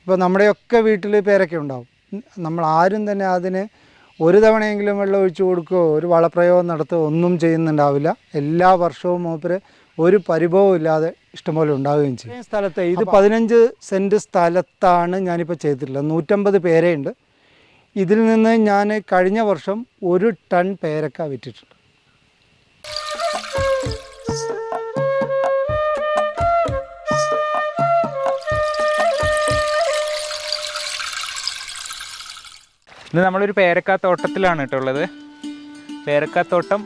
ഇപ്പോൾ നമ്മുടെയൊക്കെ വീട്ടിൽ പേരൊക്കെ ഉണ്ടാവും. നമ്മൾ ആരും തന്നെ അതിന് ഒരു തവണയെങ്കിലും വെള്ളം ഒഴിച്ചു കൊടുക്കുകയോ ഒരു വളപ്രയോഗം നടത്തുകയോ ഒന്നും ചെയ്യുന്നുണ്ടാവില്ല. എല്ലാ വർഷവും മൂപ്പര് ഒരു പരിഭവവും ഇല്ലാതെ ഇഷ്ടംപോലെ ഉണ്ടാവുകയും ചെയ്യും. സ്ഥലത്ത് ഇത് പതിനഞ്ച് സെന്റ് സ്ഥലത്താണ് ഞാനിപ്പോൾ ചെയ്തിട്ടുള്ളത്. നൂറ്റമ്പത് പേരയുണ്ട് ഇതിൽ നിന്ന് ഞാൻ കഴിഞ്ഞ വർഷം ഒരു ടൺ പേരക്ക വിറ്റിട്ടുണ്ട്. ഇന്ന് നമ്മളൊരു പേരക്കാത്തോട്ടത്തിലാണ് കേട്ടോ ഉള്ളത്. പേരക്കാത്തോട്ടം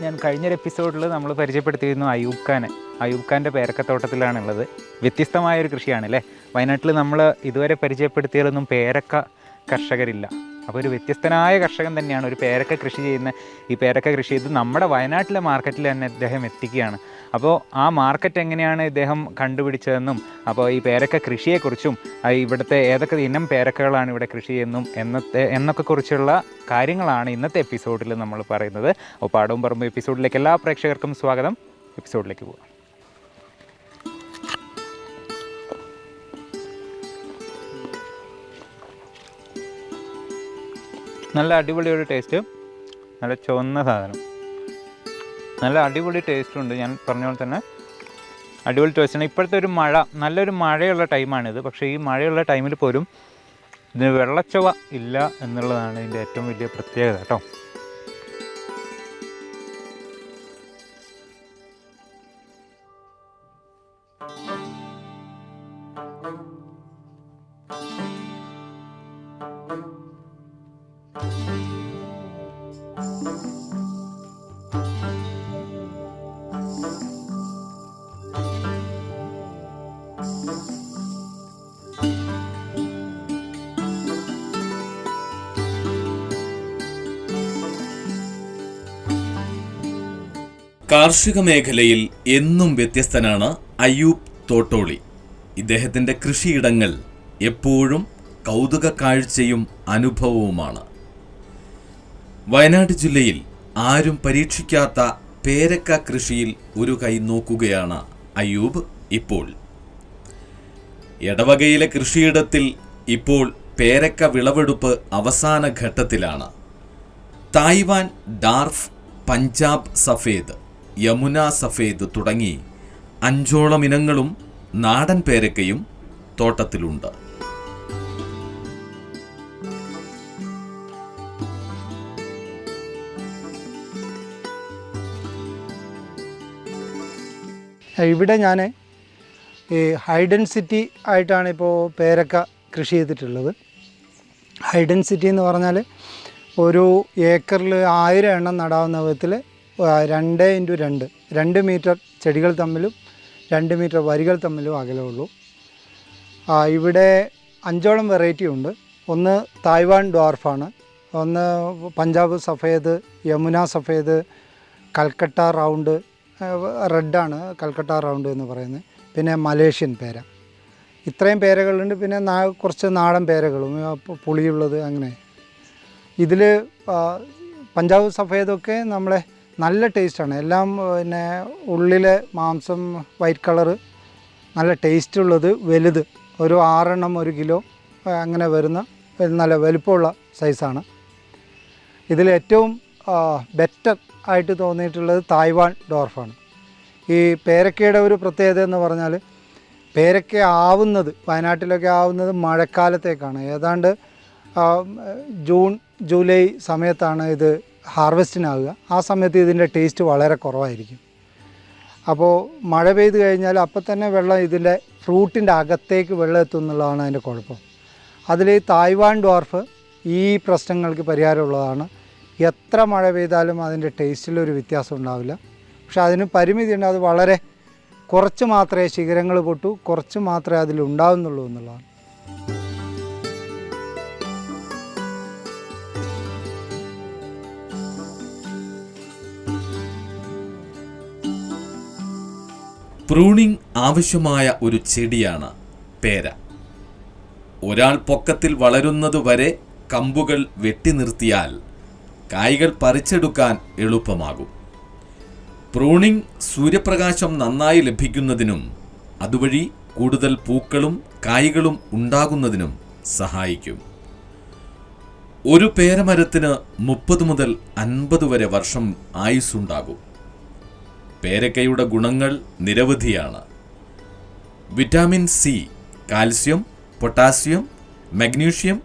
ഞാൻ കഴിഞ്ഞൊരു എപ്പിസോഡിൽ നമ്മൾ പരിചയപ്പെടുത്തിയിരുന്നു അയൂബ് ഖാനെ അയൂബ് ഖാന്റെ പേരക്കത്തോട്ടത്തിലാണുള്ളത് വ്യത്യസ്തമായൊരു കൃഷിയാണ് അല്ലേ വയനാട്ടിൽ നമ്മൾ ഇതുവരെ പരിചയപ്പെടുത്തിയതൊന്നും പേരക്ക കർഷകരില്ല. അപ്പോൾ ഒരു വ്യത്യസ്തനായ കർഷകൻ തന്നെയാണ്. ഒരു പേരക്ക കൃഷി ചെയ്യുന്ന ഈ പേരക്ക കൃഷി ചെയ്ത് നമ്മുടെ വയനാട്ടിലെ മാർക്കറ്റിൽ തന്നെ അദ്ദേഹം എത്തിക്കുകയാണ്. അപ്പോൾ ആ മാർക്കറ്റ് എങ്ങനെയാണ് ഇദ്ദേഹം കണ്ടുപിടിച്ചതെന്നും അപ്പോൾ ഈ പേരക്ക കൃഷിയെക്കുറിച്ചും ഇവിടുത്തെ ഏതൊക്കെ ഇനം പേരക്കകളാണ് ഇവിടെ കൃഷി ചെയ്യുന്നതും എന്നത്തെ എന്നൊക്കെ കുറിച്ചുള്ള കാര്യങ്ങളാണ് ഇന്നത്തെ എപ്പിസോഡിൽ നമ്മൾ പറയുന്നത്. അപ്പോൾ പാടവും പറമ്പും എപ്പിസോഡിലേക്ക് എല്ലാ പ്രേക്ഷകർക്കും സ്വാഗതം. എപ്പിസോഡിലേക്ക് പോകാം നല്ല അടിപൊളി ഒരു ടേസ്റ്റ് നല്ല ചുവന്ന സാധനം. നല്ല അടിപൊളി ടേസ്റ്റ് ഉണ്ട്. ഞാൻ പറഞ്ഞ പോലെ തന്നെ അടിപൊളി ടേസ്റ്റാണ് ഇപ്പോഴത്തെ ഒരു മഴ നല്ലൊരു മഴയുള്ള ടൈമാണിത് പക്ഷേ ഈ മഴയുള്ള ടൈമിൽ പോലും ഇതിന് വെള്ളച്ചുവ ഇല്ല എന്നുള്ളതാണ് ഇതിന്റെ ഏറ്റവും വലിയ പ്രത്യേകത കേട്ടോ കാർഷിക മേഖലയിൽ എന്നും വ്യത്യസ്തനാണ് അയ്യൂബ് തോട്ടോളി. ഇദ്ദേഹത്തിന്റെ കൃഷിയിടങ്ങൾ എപ്പോഴും കൗതുക കാഴ്ചയും അനുഭവവുമാണ്. വയനാട് ജില്ലയിൽ ആരും പരീക്ഷിക്കാത്ത പേരക്ക കൃഷിയിൽ ഒരു കൈ നോക്കുകയാണ് അയ്യൂബ് ഇപ്പോൾ. എടവകയിലെ കൃഷിയിടത്തിൽ ഇപ്പോൾ പേരക്ക വിളവെടുപ്പ് അവസാന ഘട്ടത്തിലാണ്. തായ്വാൻ ഡാർഫ് പഞ്ചാബ് സഫേദ് യമുന സഫേദ് തുടങ്ങി അഞ്ചോളം ഇനങ്ങളും നാടൻ പേരക്കയും തോട്ടത്തിലുണ്ട്. ഇവിടെ ഞാൻ ഈ ഹൈഡൻസിറ്റി ആയിട്ടാണ് ഇപ്പോൾ പേരക്ക കൃഷി ചെയ്തിട്ടുള്ളത്. ഹൈഡൻസിറ്റി എന്ന് പറഞ്ഞാൽ ഒരു ഏക്കറിൽ ആയിരം എണ്ണം നടാവുന്ന വിധത്തിൽ രണ്ട് ഇന്റു രണ്ട്. രണ്ട് മീറ്റർ ചെടികൾ തമ്മിലും രണ്ട് മീറ്റർ വരികൾ തമ്മിലും അകലമുള്ളൂ ഇവിടെ അഞ്ചോളം വെറൈറ്റി ഉണ്ട്. ഒന്ന് തായ്വാൻ ഡോർഫാണ് ഒന്ന് പഞ്ചാബ് സഫേദ് യമുന സഫേദ് കൽക്കട്ട റൗണ്ട് റെഡാണ് കൽക്കട്ട റൗണ്ട് എന്ന് പറയുന്നത്. പിന്നെ മലേഷ്യൻ പേര. ഇത്രയും പേരകളുണ്ട്. പിന്നെ നാ- കുറച്ച് നാടൻ പേരകളും പുളിയുള്ളത് അങ്ങനെ. ഇതിൽ പഞ്ചാബ് സഫേദൊക്കെ നമ്മളെ നല്ല ടേസ്റ്റാണ്. എല്ലാം പിന്നെ ഉള്ളിലെ മാംസം വൈറ്റ് കളറ് നല്ല ടേസ്റ്റ് ഉള്ളത് വലുത്. ഒരു ആറെണ്ണം ഒരു കിലോ അങ്ങനെ വരുന്ന നല്ല വലുപ്പമുള്ള സൈസാണ്. ഇതിൽ ഏറ്റവും ബെറ്റർ ആയിട്ട് തോന്നിയിട്ടുള്ളത് തായ്വാൻ ഡോർഫാണ്. ഈ പേരക്കയുടെ ഒരു പ്രത്യേകത എന്ന് പറഞ്ഞാൽ പേരക്ക ആവുന്നത് വയനാട്ടിലൊക്കെ ആവുന്നത് മഴക്കാലത്തേക്കാണ്. ഏതാണ്ട് ജൂൺ ജൂലൈ സമയത്താണ് ഇത് ഹാർവെസ്റ്റിനാവുക ആ സമയത്ത് ഇതിന്റെ ടേസ്റ്റ് വളരെ കുറവായിരിക്കും. അപ്പോൾ മഴ പെയ്ത് കഴിഞ്ഞാൽ അപ്പം തന്നെ വെള്ളം ഇതിന്റെ ഫ്രൂട്ടിന്റെ അകത്തേക്ക് വെള്ളം എത്തും എന്നുള്ളതാണ് അതിന്റെ കുഴപ്പം. അതിൽ തായ്വാൻ ഡോർഫ് ഈ പ്രശ്നങ്ങൾക്ക് പരിഹാരമുള്ളതാണ് എത്ര മഴ പെയ്താലും അതിന്റെ ടേസ്റ്റിലൊരു വ്യത്യാസം ഉണ്ടാവില്ല. പക്ഷെ അതിന് പരിമിതിയുണ്ട് അത് വളരെ കുറച്ച് മാത്രമേ ശിഖരങ്ങൾ പൊട്ടു. കുറച്ച് മാത്രമേ അതിൽ ഉണ്ടാവുന്നുള്ളൂ എന്നുള്ളതാണ്. പ്രൂണിംഗ് ആവശ്യമായ ഒരു ചെടിയാണ് പേര. ഒരാൾ പൊക്കത്തിൽ വളരുന്നതുവരെ കമ്പുകൾ വെട്ടി നിർത്തിയാൽ കായ്കൾ പറിച്ചെടുക്കാൻ എളുപ്പമാകും. പ്രൂണിംഗ് സൂര്യപ്രകാശം നന്നായി ലഭിക്കുന്നതിനും അതുവഴി കൂടുതൽ പൂക്കളും കായ്കളും ഉണ്ടാകുന്നതിനും സഹായിക്കും. ഒരു പേരമരത്തിന് മുപ്പത് മുതൽ അൻപത് വരെ വർഷം ആയുസ്സുണ്ടാകും. പേരക്കയുടെ ഗുണങ്ങൾ നിരവധിയാണ്. Vitamin C calcium potassium magnesium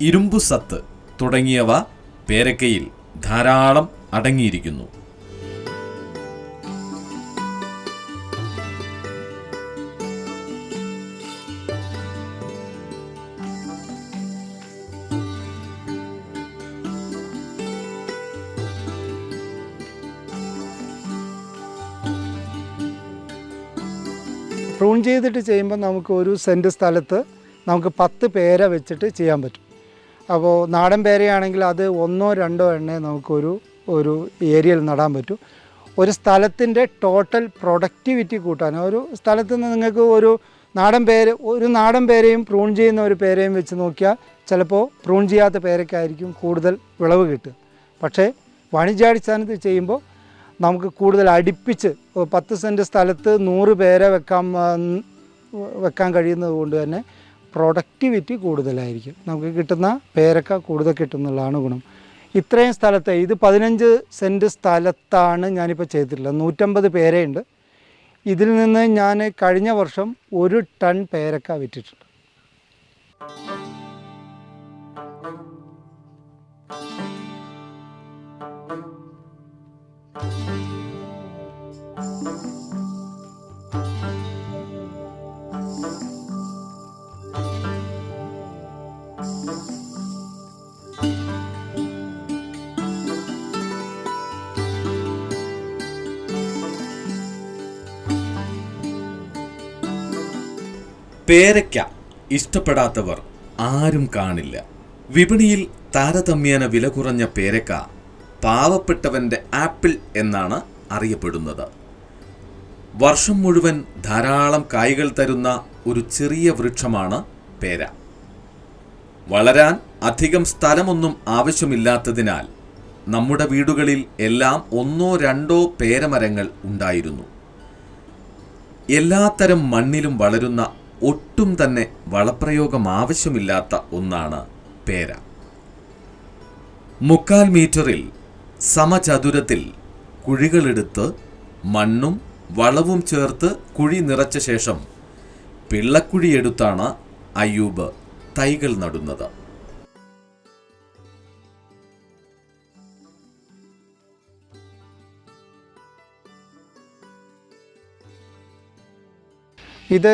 ഇരുമ്പു സത്ത് തുടങ്ങിയവ പേരക്കയിൽ ധാരാളം അടങ്ങിയിരിക്കുന്നു. ചെയ്തിട്ട് ചെയ്യുമ്പോൾ നമുക്ക് ഒരു സെന്റ് സ്ഥലത്ത് നമുക്ക് പത്ത് പേര വെച്ചിട്ട് ചെയ്യാൻ പറ്റും. അപ്പോൾ നാടൻ പേരയാണെങ്കിൽ അത് ഒന്നോ രണ്ടോ എണ്ണേ നമുക്കൊരു ഒരു ഏരിയയിൽ നടാൻ പറ്റും. ഒരു സ്ഥലത്തിന്റെ ടോട്ടൽ പ്രൊഡക്ടിവിറ്റി കൂട്ടാൻ ഒരു സ്ഥലത്ത് നിന്ന് നിങ്ങൾക്ക് ഒരു നാടൻ പേര് ഒരു നാടൻ പേരയും പ്രൂൺ ചെയ്യുന്ന ഒരു പേരയും വെച്ച് നോക്കിയാൽ ചിലപ്പോൾ പ്രൂൺ ചെയ്യാത്ത പേരയ്ക്കായിരിക്കും കൂടുതൽ വിളവ് കിട്ടുക. പക്ഷേ വാണിജ്യാടിസ്ഥാനത്തിൽ ചെയ്യുമ്പോൾ നമുക്ക് കൂടുതൽ അടുപ്പിച്ച് പത്ത് സെന്റ് സ്ഥലത്ത് നൂറ് പേരെ വെക്കാൻ വെക്കാൻ കഴിയുന്നത് കൊണ്ട് തന്നെ പ്രൊഡക്ടിവിറ്റി കൂടുതലായിരിക്കും. നമുക്ക് കിട്ടുന്ന പേരക്ക കൂടുതൽ കിട്ടുന്നുള്ളതാണ് ഗുണം. ഇത്രയും സ്ഥലത്തെ ഇത് പതിനഞ്ച് സെന്റ് സ്ഥലത്താണ് ഞാനിപ്പോൾ ചെയ്തിട്ടുള്ളത്. നൂറ്റമ്പത് പേരെയുണ്ട്. ഇതിൽ നിന്ന് ഞാൻ കഴിഞ്ഞ വർഷം ഒരു ടൺ പേരക്ക വിറ്റിട്ടുണ്ട്. പേരയ്ക്ക ഇഷ്ടപ്പെടാത്തവർ ആരും കാണില്ല. വിപണിയിൽ താരതമ്യേന വില കുറഞ്ഞ പേരക്ക പാവപ്പെട്ടവന്റെ ആപ്പിൾ എന്നാണ് അറിയപ്പെടുന്നത്. വർഷം മുഴുവൻ ധാരാളം കായ്കൾ തരുന്ന ഒരു ചെറിയ വൃക്ഷമാണ് പേര. വളരാൻ അധികം സ്ഥലമൊന്നും ആവശ്യമില്ലാത്തതിനാൽ നമ്മുടെ വീടുകളിൽ എല്ലാം ഒന്നോ രണ്ടോ പേരമരങ്ങൾ ഉണ്ടായിരുന്നു. എല്ലാത്തരം മണ്ണിലും വളരുന്ന ഒട്ടും തന്നെ വളപ്രയോഗം ആവശ്യമില്ലാത്ത ഒന്നാണ് പേര. മുക്കാൽ മീറ്ററിൽ സമചതുരത്തിൽ കുഴികളെടുത്ത് മണ്ണും വളവും ചേർത്ത് കുഴി നിറച്ച ശേഷം പിള്ളക്കുഴിയെടുത്താണ് അയ്യൂബ് തൈകൾ നടുന്നത്. ഇത്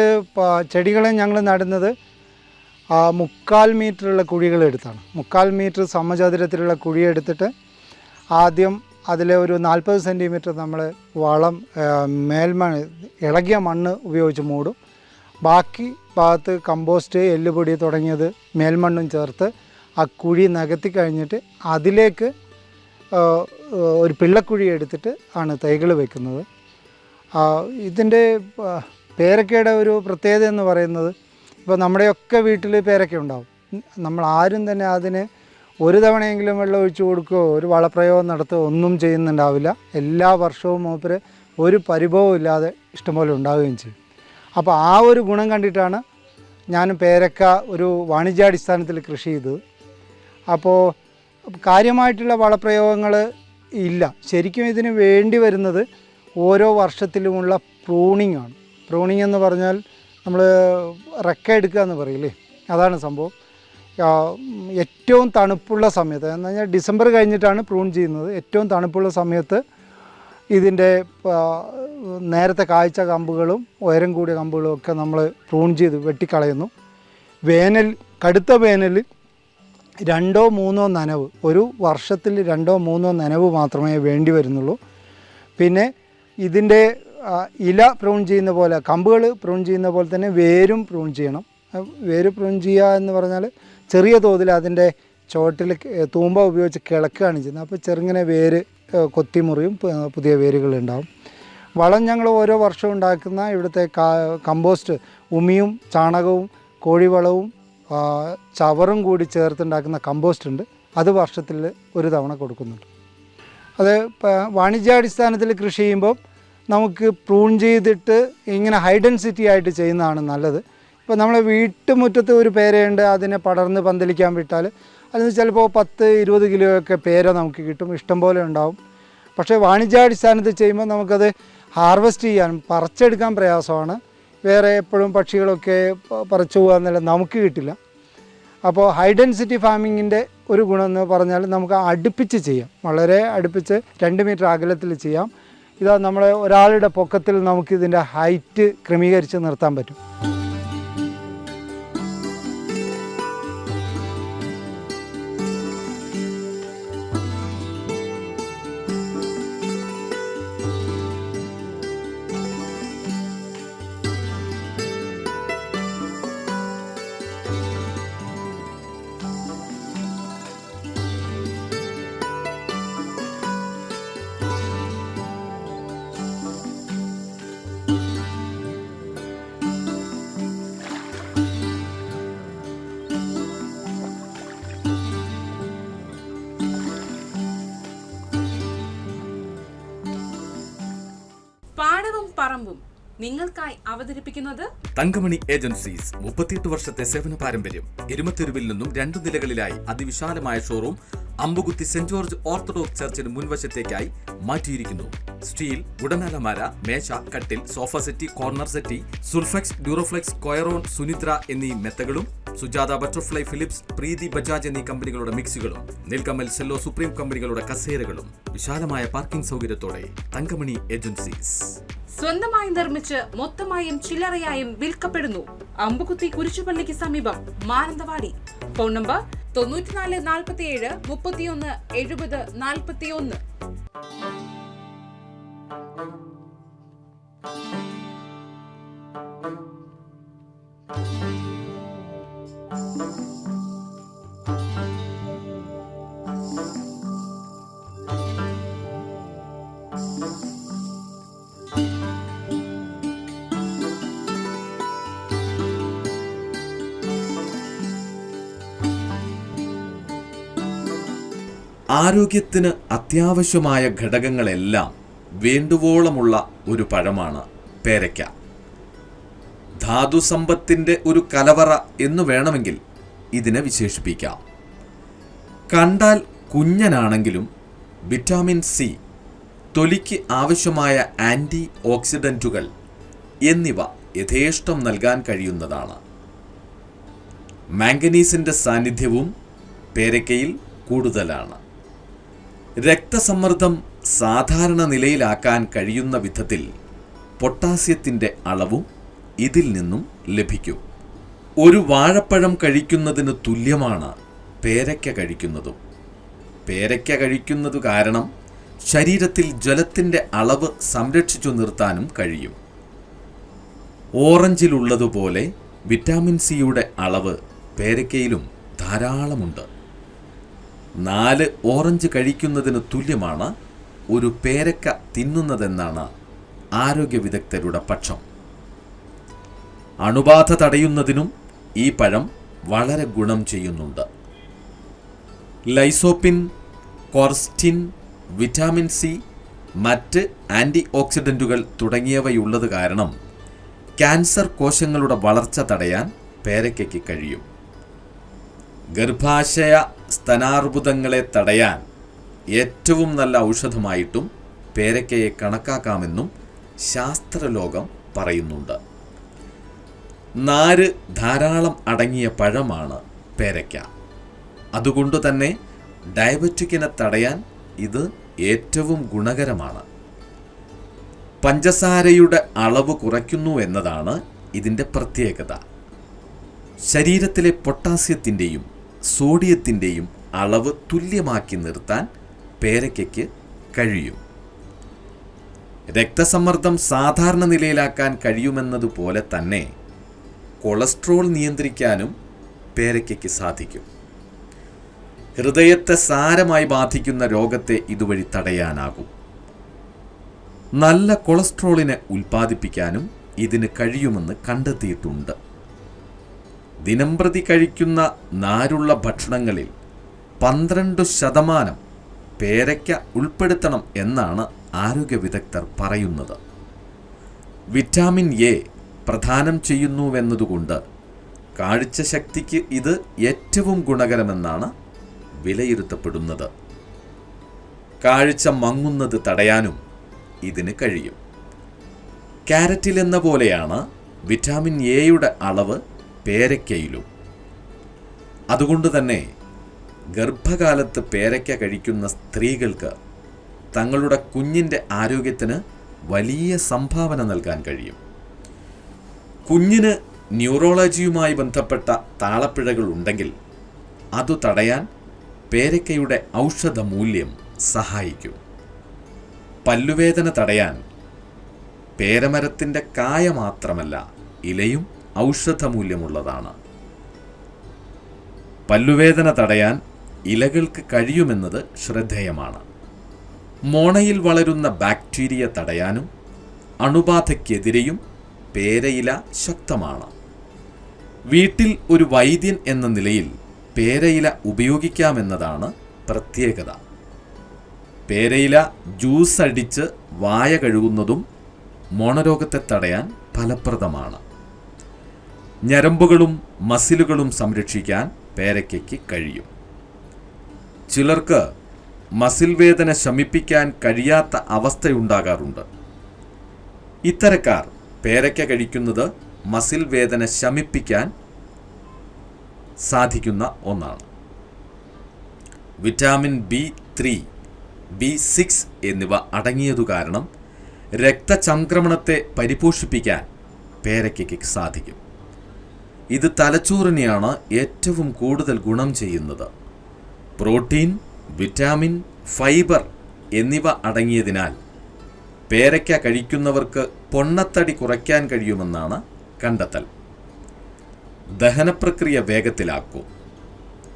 ചെടികളെ ഞങ്ങൾ നടുന്നത് മുക്കാൽ മീറ്ററുള്ള കുഴികളെടുത്താണ്. മുക്കാൽ മീറ്റർ സമചതുരത്തിലുള്ള കുഴി എടുത്തിട്ട് ആദ്യം അതിൽ ഒരു നാൽപ്പത് സെന്റിമീറ്റർ നമ്മൾ വളം മേൽമ ഇളകിയ മണ്ണ് ഉപയോഗിച്ച് മൂടും. ബാക്കി ഭാഗത്ത് കമ്പോസ്റ്റ് എല്ലുപൊടി തുടങ്ങിയത് മേൽമണ്ണും ചേർത്ത് ആ കുഴി നികത്തി കഴിഞ്ഞിട്ട് അതിലേക്ക് ഒരു പിള്ളക്കുഴി എടുത്തിട്ട് ആണ് തൈകൾ വെക്കുന്നത്. ഇതിന്റെ പേരക്കയുടെ ഒരു പ്രത്യേകത എന്ന് പറയുന്നത് ഇപ്പോൾ നമ്മുടെയൊക്കെ വീട്ടിൽ പേരക്ക ഉണ്ടാവും. നമ്മൾ ആരും തന്നെ അതിന് ഒരു തവണയെങ്കിലും വെള്ളം ഒഴിച്ചു കൊടുക്കുകയോ ഒരു വളപ്രയോഗം നടത്തുകയോ ഒന്നും ചെയ്യുന്നുണ്ടാവില്ല. എല്ലാ വർഷവും മൂപ്പര് ഒരു പരിഭവം ഇല്ലാതെ ഇഷ്ടംപോലെ ഉണ്ടാവുകയും ചെയ്യും. അപ്പോൾ ആ ഒരു ഗുണം കണ്ടിട്ടാണ് ഞാൻ പേരക്ക ഒരു വാണിജ്യാടിസ്ഥാനത്തിൽ കൃഷി ചെയ്തത്. അപ്പോൾ കാര്യമായിട്ടുള്ള വളപ്രയോഗങ്ങൾ ഇല്ല. ശരിക്കും ഇതിന് വേണ്ടി വരുന്നത് ഓരോ വർഷത്തിലുമുള്ള പ്രൂണിംഗ് ആണ് പ്രൂണിംഗ് എന്ന് പറഞ്ഞാൽ നമ്മൾ റെക്ക എടുക്കുക എന്ന് പറയില്ലേ? അതാണ് സംഭവം. ഏറ്റവും തണുപ്പുള്ള സമയത്ത് എന്ന് പറഞ്ഞാൽ ഡിസംബർ കഴിഞ്ഞിട്ടാണ് പ്രൂൺ ചെയ്യുന്നത്. ഏറ്റവും തണുപ്പുള്ള സമയത്ത് ഇതിന്റെ നേരത്തെ കായ്ച്ച കമ്പുകളും ഉയരം കൂടിയ കമ്പുകളും ഒക്കെ നമ്മൾ പ്രൂൺ ചെയ്ത് വെട്ടിക്കളയുന്നു. വേനൽ കടുത്ത വേനലിൽ രണ്ടോ മൂന്നോ നനവ് ഒരു വർഷത്തിൽ രണ്ടോ മൂന്നോ നനവ് മാത്രമേ വേണ്ടി വരുന്നുള്ളൂ. പിന്നെ ഇതിന്റെ ഇല പ്രൂൺ ചെയ്യുന്ന പോലെ കമ്പുകൾ പ്രൂൺ ചെയ്യുന്ന പോലെ തന്നെ വേരും പ്രൂൺ ചെയ്യണം. വേര് പ്രൂൺ ചെയ്യുക എന്ന് പറഞ്ഞാൽ ചെറിയ തോതിൽ അതിന്റെ ചോട്ടിൽ തൂമ്പ ഉപയോഗിച്ച് കിളക്കുകയാണ് ചെയ്യുന്നത്. അപ്പോൾ ചെറുങ്ങനെ വേര് കൊത്തിമുറിയും പുതിയ വേരുകൾ ഉണ്ടാവും വളം ഞങ്ങൾ ഓരോ വർഷവും ഉണ്ടാക്കുന്ന ഇവിടുത്തെ കമ്പോസ്റ്റ് ഉമിയും ചാണകവും കോഴിവളവും ചവറും കൂടി ചേർത്തുണ്ടാക്കുന്ന കമ്പോസ്റ്റ് ഉണ്ട്. അത് വർഷത്തിൽ ഒരു തവണ കൊടുക്കുന്നുണ്ട്. അത് വാണിജ്യാടിസ്ഥാനത്തിൽ കൃഷി ചെയ്യുമ്പോൾ നമുക്ക് പ്രൂൺ ചെയ്തിട്ട് ഇങ്ങനെ ഹൈ ഡെൻസിറ്റി ആയിട്ട് ചെയ്യുന്നതാണ് നല്ലത്. ഇപ്പോൾ നമ്മളെ വീട്ടുമുറ്റത്ത് ഒരു പേരയുണ്ട് അതിനെ പടർന്ന് പന്തലിക്കാൻ വിട്ടാൽ. അതിന് ചിലപ്പോൾ പത്ത് ഇരുപത് കിലോയൊക്കെ പേര നമുക്ക് കിട്ടും ഇഷ്ടം പോലെ ഉണ്ടാവും. പക്ഷേ വാണിജ്യാടിസ്ഥാനത്തിൽ ചെയ്യുമ്പോൾ നമുക്കത് ഹാർവെസ്റ്റ് ചെയ്യാനും പറിച്ചെടുക്കാൻ പ്രയാസമാണ്. വേറെ എപ്പോഴും പക്ഷികളൊക്കെ പറിച്ചു പോകുക എന്നല്ല നമുക്ക് കിട്ടില്ല. അപ്പോൾ ഹൈ ഡെൻസിറ്റി ഫാമിങ്ങിന്റെ ഒരു ഗുണം എന്ന് പറഞ്ഞാൽ നമുക്ക് അടുപ്പിച്ച് ചെയ്യാം. വളരെ അടുപ്പിച്ച് രണ്ട് മീറ്റർ അകലത്തിൽ ചെയ്യാം. ഇതാ നമ്മളെ ഒരാളുടെ പൊക്കത്തിൽ നമുക്കിതിന്റെ ഹൈറ്റ് ക്രമീകരിച്ച് നിർത്താൻ പറ്റും. നിങ്ങൾക്കായി അവതരിപ്പിക്കുന്നത് തങ്കമണി ഏജൻസീസ് മുപ്പത്തിയെട്ട് വർഷത്തെ സേവന പാരമ്പര്യം. എരുമത്തെരുവിൽ നിന്നും രണ്ടു നിലകളിലായി അതിവിശാലമായ showroom Ambukuthi Saint George Orthodox ചർച്ചിന് മുൻവശത്തേക്കായി മാറ്റിയിരിക്കുന്നു. സ്റ്റീൽ ഉടനലമാര മേശ കട്ടിൽ sofa settee corner settee Sulfex Duroflex Coiron Sunitra എന്നീ മെത്തകളും സുജാത ബട്ടർഫ്ലൈ ഫിലിപ്സ് പ്രീതി ബജാജ് എന്നീ കമ്പനികളുടെ മിക്സുകളും നീൽക്കമൽ സെല്ലോ സുപ്രീം കമ്പനികളുടെ കസേരകളും വിശാലമായ പാർക്കിംഗ് സൗകര്യത്തോടെ തങ്കമണി ഏജൻസീസ്. സ്വന്തമായി നിർമ്മിച്ച് മൊത്തമായും ചില്ലറയായും വിൽക്കപ്പെടുന്നു. അമ്പുകുത്തി കുരിശുപള്ളിക്ക് സമീപം മാനന്തവാടി. ഫോൺ നമ്പർ തൊണ്ണൂറ്റിനാല് നാൽപ്പത്തിയേഴ് മുപ്പത്തിയൊന്ന് എഴുപത് നാൽപ്പത്തിയൊന്ന്. ആരോഗ്യത്തിന് അത്യാവശ്യമായ ഘടകങ്ങളെല്ലാം വേണ്ടുവോളമുള്ള ഒരു പഴമാണ് പേരയ്ക്ക. ധാതുസമ്പത്തിന്റെ ഒരു കലവറ എന്നു വേണമെങ്കിൽ ഇതിനെ വിശേഷിപ്പിക്കാം. കണ്ടാൽ കുഞ്ഞനാണെങ്കിലും വിറ്റാമിൻ സി തൊലിക്ക് ആവശ്യമായ ആന്റി ഓക്സിഡന്റുകൾ എന്നിവ യഥേഷ്ടം നൽകാൻ കഴിയുന്നതാണ്. മാംഗനീസിന്റെ സാന്നിധ്യവും പേരയ്ക്കയിൽ കൂടുതലാണ്. രക്തസമ്മർദ്ദം സാധാരണ നിലയിലാക്കാൻ കഴിയുന്ന വിധത്തിൽ പൊട്ടാസ്യത്തിന്റെ അളവും ഇതിൽ നിന്നും ലഭിക്കും. ഒരു വാഴപ്പഴം കഴിക്കുന്നതിന് തുല്യമാണ് പേരയ്ക്ക കഴിക്കുന്നതും. പേരയ്ക്ക കഴിക്കുന്നതു കാരണം ശരീരത്തിൽ ജലത്തിന്റെ അളവ് സംരക്ഷിച്ചു നിർത്താനും കഴിയും. ഓറഞ്ചിലുള്ളതുപോലെ വിറ്റാമിൻ സിയുടെ അളവ് പേരയ്ക്കയിലും ധാരാളമുണ്ട്. നാല് ഓറഞ്ച് കഴിക്കുന്നതിന് തുല്യമാണ് ഒരു പേരക്ക തിന്നുന്നതെന്നാണ് ആരോഗ്യ വിദഗ്ധരുടെ പക്ഷം. അണുബാധ തടയുന്നതിനും ഈ പഴം വളരെ ഗുണം ചെയ്യുന്നുണ്ട്. ലൈസോപ്പിൻ കോർസ്റ്റിൻ വിറ്റാമിൻ സി മറ്റ് ആന്റി ഓക്സിഡന്റുകൾ തുടങ്ങിയവയുള്ളത് കാരണം ക്യാൻസർ കോശങ്ങളുടെ വളർച്ച തടയാൻ പേരക്കയ്ക്ക് കഴിയും. ഗർഭാശയ സ്തനാർബുദങ്ങളെ തടയാൻ ഏറ്റവും നല്ല ഔഷധമായിട്ടും പേരക്കയെ കണക്കാക്കാമെന്നും ശാസ്ത്രലോകം പറയുന്നുണ്ട്. നാര് ധാരാളം അടങ്ങിയ പഴമാണ് പേരയ്ക്ക അതുകൊണ്ട് തന്നെ ഡയബറ്റിക്കിനെ തടയാൻ ഇത് ഏറ്റവും ഗുണകരമാണ്. പഞ്ചസാരയുടെ അളവ് കുറയ്ക്കുന്നു എന്നതാണ് ഇതിന്റെ പ്രത്യേകത. ശരീരത്തിലെ പൊട്ടാസ്യത്തിന്റെയും സോഡിയത്തിന്റെയും അളവ് തുല്യമാക്കി നിർത്താൻ പേരയ്ക്കയ്ക്ക് കഴിയും. രക്തസമ്മർദ്ദം സാധാരണ നിലയിലാക്കാൻ കഴിയുമെന്നതുപോലെ തന്നെ കൊളസ്ട്രോൾ നിയന്ത്രിക്കാനും പേരയ്ക്കയ്ക്ക് സാധിക്കും. ഹൃദയത്തെ സാരമായി ബാധിക്കുന്ന രോഗത്തെ ഇതുവഴി തടയാനാകും. നല്ല കൊളസ്ട്രോളിനെ ഉൽപ്പാദിപ്പിക്കാനും ഇതിന് കഴിയുമെന്ന് കണ്ടെത്തിയിട്ടുണ്ട്. ദിനംപ്രതി കഴിക്കുന്ന നാരുള്ള ഭക്ഷണങ്ങളിൽ പന്ത്രണ്ട് ശതമാനം പേരയ്ക്ക ഉൾപ്പെടുത്തണം എന്നാണ് ആരോഗ്യ വിദഗ്ധർ പറയുന്നത്. വിറ്റാമിൻ എ പ്രദാനം ചെയ്യുന്നുവെന്നതുകൊണ്ട് കാഴ്ച ശക്തിക്ക് ഇത് ഏറ്റവും ഗുണകരമെന്നാണ് വിലയിരുത്തപ്പെടുന്നത്. കാഴ്ച മങ്ങുന്നത് തടയാനും ഇതിന് കഴിയും. ക്യാരറ്റിൽ എന്ന പോലെയാണ് വിറ്റാമിൻ എയുടെ അളവ് പേരയ്ക്കയിലും. അതുകൊണ്ട് തന്നെ ഗർഭകാലത്ത് പേരയ്ക്ക കഴിക്കുന്ന സ്ത്രീകൾക്ക് തങ്ങളുടെ കുഞ്ഞിന്റെ ആരോഗ്യത്തിന് വലിയ സംഭാവന നൽകാൻ കഴിയും. കുഞ്ഞിന് ന്യൂറോളജിയുമായി ബന്ധപ്പെട്ട താളപ്പിഴകൾ ഉണ്ടെങ്കിൽ അത് തടയാൻ പേരയ്ക്കയുടെ ഔഷധ മൂല്യം സഹായിക്കും. പല്ലുവേദന തടയാൻ പേരമരത്തിന്റെ കായ മാത്രമല്ല ഇലയും ഔഷധമൂല്യമുള്ളതാണ്. പല്ലുവേദന തടയാൻ ഇലകൾക്ക് കഴിയുമെന്നത് ശ്രദ്ധേയമാണ്. മോണയിൽ വളരുന്ന ബാക്ടീരിയ തടയാനും അണുബാധയ്ക്കെതിരെയും പേരയില ശക്തമാണ്. വീട്ടിൽ ഒരു വൈദ്യൻ എന്ന നിലയിൽ പേരയില ഉപയോഗിക്കാമെന്നതാണ് പ്രത്യേകത. പേരയില ജ്യൂസ് അടിച്ച് വായ കഴുകുന്നതും മോണരോഗത്തെ തടയാൻ ഫലപ്രദമാണ്. ഞരമ്പുകളും മസിലുകളും സംരക്ഷിക്കാൻ പേരയ്ക്കയ്ക്ക് കഴിയും. ചിലർക്ക് മസിൽ വേദന ശമിപ്പിക്കാൻ കഴിയാത്ത അവസ്ഥയുണ്ടാകാറുണ്ട്. ഇത്തരക്കാർ പേരയ്ക്ക കഴിക്കുന്നത് മസിൽ വേദന ശമിപ്പിക്കാൻ സാധിക്കുന്ന ഒന്നാണ്. Vitamin B three B six എന്നിവ അടങ്ങിയതു കാരണം രക്തചംക്രമണത്തെ പരിപോഷിപ്പിക്കാൻ പേരയ്ക്കയ്ക്ക് സാധിക്കും. ഇത് തലച്ചോറിനെയാണ് ഏറ്റവും കൂടുതൽ ഗുണം ചെയ്യുന്നത്. പ്രോട്ടീൻ വിറ്റാമിൻ ഫൈബർ എന്നിവ അടങ്ങിയതിനാൽ പേരയ്ക്ക കഴിക്കുന്നവർക്ക് പൊണ്ണത്തടി കുറയ്ക്കാൻ കഴിയുമെന്നാണ് കണ്ടെത്തൽ. ദഹനപ്രക്രിയ വേഗത്തിലാക്കും.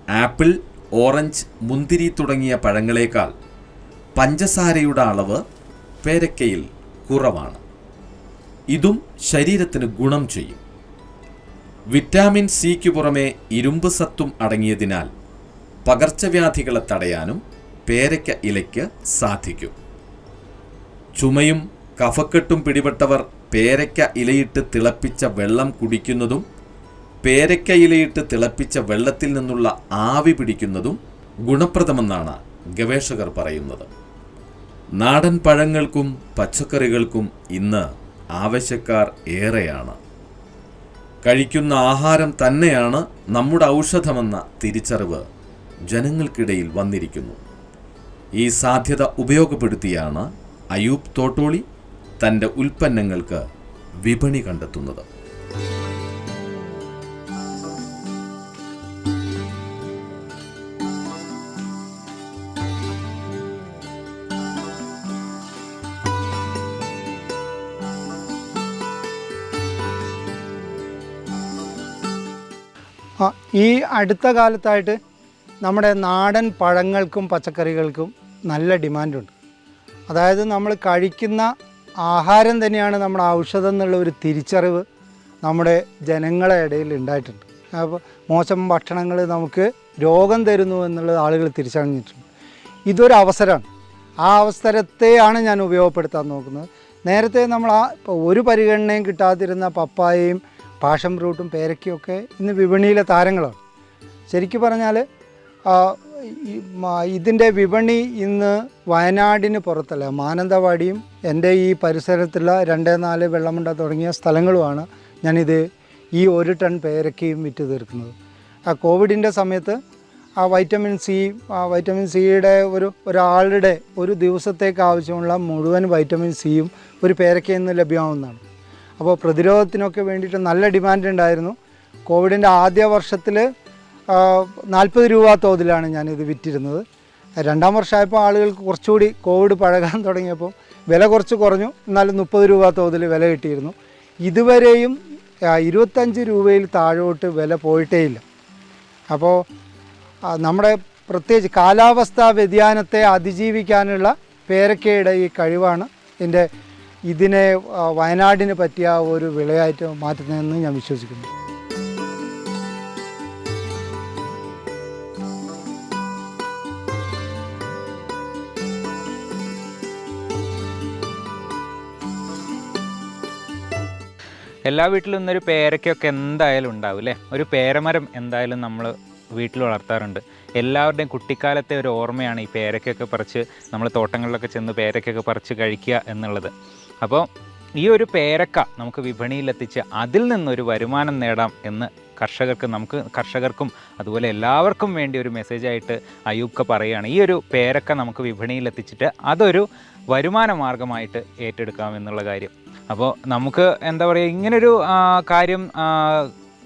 ആപ്പിൾ ഓറഞ്ച് മുന്തിരി തുടങ്ങിയ പഴങ്ങളേക്കാൾ പഞ്ചസാരയുടെ അളവ് പേരക്കയിൽ കുറവാണ്. ഇതും ശരീരത്തിന് ഗുണം ചെയ്യും. വിറ്റാമിൻ സിക്ക് പുറമെ ഇരുമ്പ് സത്തും അടങ്ങിയതിനാൽ പകർച്ചവ്യാധികളെ തടയാനും പേരയ്ക്ക ഇലയ്ക്ക് സാധിക്കും. ചുമയും കഫക്കെട്ടും പിടിപെട്ടവർ പേരയ്ക്ക ഇലയിട്ട് തിളപ്പിച്ച വെള്ളം കുടിക്കുന്നതും പേരയ്ക്ക ഇലയിട്ട് തിളപ്പിച്ച വെള്ളത്തിൽ നിന്നുള്ള ആവി പിടിക്കുന്നതും ഗുണപ്രദമെന്നാണ് ഗവേഷകർ പറയുന്നത്. നാടൻ പഴങ്ങൾക്കും പച്ചക്കറികൾക്കും ഇന്ന് ആവശ്യക്കാർ ഏറെയാണ്. കഴിക്കുന്ന ആഹാരം തന്നെയാണ് നമ്മുടെ ഔഷധമെന്ന തിരിച്ചറിവ് ജനങ്ങൾക്കിടയിൽ വന്നിരിക്കുന്നു. ഈ സാധ്യത ഉപയോഗപ്പെടുത്തിയാണ് അയൂബ് തോട്ടോളി തന്റെ ഉൽപ്പന്നങ്ങൾക്ക് വിപണി കണ്ടെത്തുന്നത്. ഈ അടുത്ത കാലത്തായിട്ട് നമ്മുടെ നാടൻ പഴങ്ങൾക്കും പച്ചക്കറികൾക്കും നല്ല ഡിമാൻഡുണ്ട്. അതായത് നമ്മൾ കഴിക്കുന്ന ആഹാരം തന്നെയാണ് നമ്മുടെ ഔഷധം എന്നുള്ള ഒരു തിരിച്ചറിവ് നമ്മുടെ ജനങ്ങളെ ഇടയിൽ ഉണ്ടായിട്ടുണ്ട്. അപ്പോൾ മോശം ഭക്ഷണങ്ങൾ നമുക്ക് രോഗം തരുന്നു എന്നുള്ളത് ആളുകൾ തിരിച്ചറിഞ്ഞിട്ടുണ്ട്. ഇതൊരു അവസരമാണ്. ആ അവസരത്തെയാണ് ഞാൻ ഉപയോഗപ്പെടുത്താൻ നോക്കുന്നത്. നേരത്തെ നമ്മൾ ആ ഒരു പരിഗണനയും കിട്ടാതിരുന്ന പപ്പായയും പാഷൻ ഫ്രൂട്ടും പേരക്കയൊക്കെ ഇന്ന് വിപണിയിലെ താരങ്ങളാണ്. ശരിക്കും പറഞ്ഞാൽ ഇതിന്റെ വിപണി ഇന്ന് വയനാടിന് പുറത്തല്ല മാനന്തവാടിയും എന്റെ ഈ പരിസരത്തുള്ള രണ്ടേ നാല് വെള്ളമുണ്ട തുടങ്ങിയ സ്ഥലങ്ങളുമാണ് ഞാനിത് ഈ ഒരു ടൺ പേരക്കയും വിറ്റ് തീർക്കുന്നത്. ആ കോവിഡിന്റെ സമയത്ത് ആ വൈറ്റമിൻ സി ആ വൈറ്റമിൻ സിയുടെ ഒരു ഒരാളുടെ ഒരു ദിവസത്തേക്ക് ആവശ്യമുള്ള മുഴുവൻ വൈറ്റമിൻ സിയും ഒരു പേരക്കയിൽ നിന്ന് ലഭ്യമാവുന്നതാണ്. അപ്പോൾ പ്രതിരോധത്തിനൊക്കെ വേണ്ടിയിട്ട് നല്ല ഡിമാൻഡ് ഉണ്ടായിരുന്നു. കോവിഡിന്റെ ആദ്യ വർഷത്തിൽ നാൽപ്പത് രൂപ തോതിലാണ് ഞാനിത് വിറ്റിരുന്നത്. രണ്ടാം വർഷമായപ്പോൾ ആളുകൾക്ക് കുറച്ചുകൂടി കോവിഡ് പഴകാൻ തുടങ്ങിയപ്പോൾ വില കുറച്ച് കുറഞ്ഞു. എന്നാലും മുപ്പത് രൂപ തോതിൽ വില കിട്ടിയിരുന്നു. ഇതുവരെയും ഇരുപത്തഞ്ച് രൂപയിൽ താഴോട്ട് വില പോയിട്ടേ ഇല്ല. അപ്പോൾ നമ്മുടെ പ്രത്യേകിച്ച് കാലാവസ്ഥാ വ്യതിയാനത്തെ അതിജീവിക്കാനുള്ള പേരക്കയുടെ ഈ കഴിവാണ് ഇതിന്റെ ഇതിനെ വയനാടിന് പറ്റിയ ഒരു വിളയായിട്ട് മാറ്റുന്നതെന്ന് ഞാൻ വിശ്വസിക്കുന്നു. എല്ലാ വീട്ടിലും ഇന്നൊരു പേരക്കൊക്കെ എന്തായാലും ഉണ്ടാവും അല്ലേ ഒരു പേരമരം എന്തായാലും നമ്മൾ വീട്ടിൽ വളർത്താറുണ്ട്. എല്ലാവരുടെയും കുട്ടിക്കാലത്തെ ഒരു ഓർമ്മയാണ് ഈ പേരക്കൊക്കെ പറിച്ച് നമ്മൾ തോട്ടങ്ങളിലൊക്കെ ചെന്ന് പേരക്കൊക്കെ പറിച്ച് കഴിക്കുക എന്നുള്ളത്. അപ്പോൾ ഈ ഒരു പേരക്ക നമുക്ക് വിപണിയിലെത്തിച്ച് അതിൽ നിന്നൊരു വരുമാനം നേടാം എന്ന് കർഷകർക്ക് നമുക്ക് കർഷകർക്കും അതുപോലെ എല്ലാവർക്കും വേണ്ടി ഒരു മെസ്സേജായിട്ട് അയൂബ്ക പറയുകയാണ്. ഈ ഒരു പേരക്ക നമുക്ക് വിപണിയിലെത്തിച്ചിട്ട് അതൊരു വരുമാന മാർഗമായിട്ട് ഏറ്റെടുക്കാം എന്നുള്ള കാര്യം. അപ്പോൾ നമുക്ക് എന്താ പറയുക ഇങ്ങനൊരു കാര്യം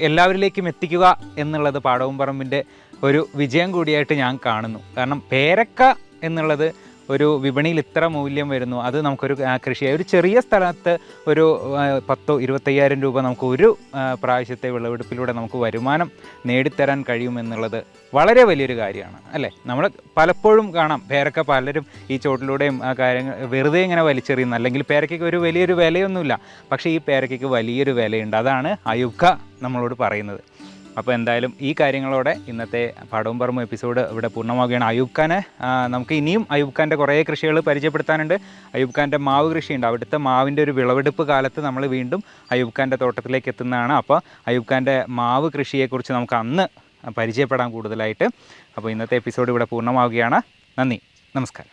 എല്ലാവരിലേക്കും എത്തിക്കുക എന്നുള്ളത് പാടവും പറമ്പിന്റെ ഒരു വിജയം കൂടിയായിട്ട് ഞാൻ കാണുന്നു. കാരണം പേരക്ക എന്നുള്ളത് ഒരു വിപണിയിൽ ഇത്ര മൂല്യം വരുന്നു. അത് നമുക്കൊരു കൃഷി ഒരു ചെറിയ സ്ഥലത്ത് ഒരു പത്തോ ഇരുപത്തയ്യായിരം രൂപ നമുക്ക് ഒരു പ്രാവശ്യത്തെ വിളവെടുപ്പിലൂടെ നമുക്ക് വരുമാനം നേടിത്തരാൻ കഴിയുമെന്നുള്ളത് വളരെ വലിയൊരു കാര്യമാണ് അല്ലേ? നമ്മൾ പലപ്പോഴും കാണാം പേരക്ക പലരും ഈ ചോട്ടിലൂടെയും ആ കാര്യങ്ങൾ വെറുതെ ഇങ്ങനെ വലിച്ചെറിയുന്നു. അല്ലെങ്കിൽ പേരക്കയ്ക്ക് ഒരു വലിയൊരു വിലയൊന്നുമില്ല. പക്ഷേ ഈ പേരക്കയ്ക്ക് വലിയൊരു വിലയുണ്ട്. അതാണ് അയുക്ക നമ്മളോട് പറയുന്നത്. അപ്പോൾ എന്തായാലും ഈ കാര്യങ്ങളോടെ ഇന്നത്തെ പാടവും പറമ്പും എപ്പിസോഡ് ഇവിടെ പൂർണമാവുകയാണ്. അയൂബ് ഖാന് നമുക്ക് ഇനിയും അയൂബ് ഖാന്റെ കുറേ കൃഷികൾ പരിചയപ്പെടുത്താനുണ്ട്. അയൂബ് ഖാന്റെ മാവ് കൃഷിയുണ്ട്. അവിടുത്തെ മാവിന്റെ ഒരു വിളവെടുപ്പ് കാലത്ത് നമ്മൾ വീണ്ടും അയൂബ് ഖാന്റെ തോട്ടത്തിലേക്ക് എത്തുന്നതാണ്. അപ്പോൾ അയൂബ് ഖാന്റെ മാവ് കൃഷിയെക്കുറിച്ച് നമുക്ക് അന്ന് പരിചയപ്പെടാൻ കൂടുതലായിട്ട്. അപ്പോൾ ഇന്നത്തെ എപ്പിസോഡ് ഇവിടെ പൂർണമാവുകയാണ്. നന്ദി. നമസ്കാരം.